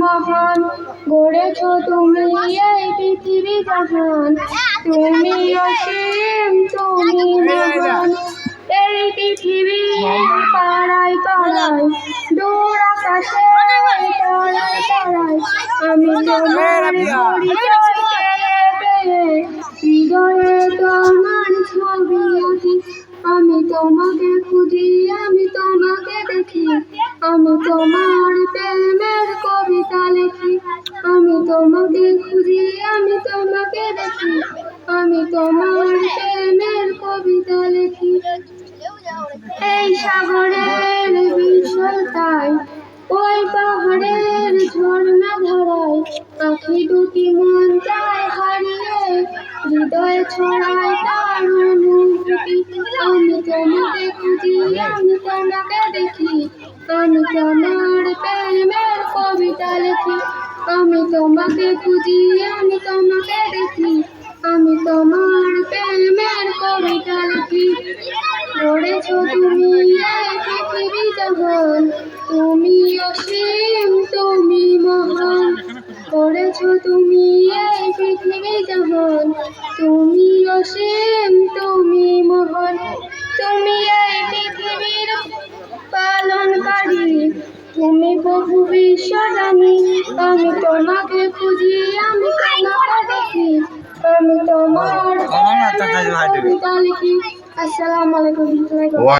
মহান। গড়েছ তুমি এই পৃথিবী জাহান। তুমি অসীম তুমি মহান। এই পৃথিবী পাড়ায় পাড়ায়, দূর আকাশে তারায় তারায় আমি তোমার হৃদয়ে তোমার ছবি আঁকি। আমি তোমাকে খুঁজি, আমি তোমাকে দেখি। আমি তোমার তোমাকে খুঁজি, আমি তোমাকে দেখি। আমি তোমার প্রেমের কবিতা লিখি। এই সাগরের বিশালতায় ওই পাহাড়ের ঝর্ণা ধারায়, পাখি দুটি মন চায় হারিয়ে, হৃদয় ছড়ায় তার অনুভূতি। আমি তোমাকে খুঁজি, আমি তোমাকে দেখি। আমি তোমার প্রেমের জাহান তুমি অসীম তুমি মহান। করেছ তুমি এই পৃথিবী জাহান তুমি অসীম তুমি মহান। তুমি এই পৃথিবীর পালনকারী তুমি বহু বিশ্বজানি আমি তোমাকে খুঁজি আমি তোমাকে দেখি। আমি তোমার আসসালামু আলাইকুম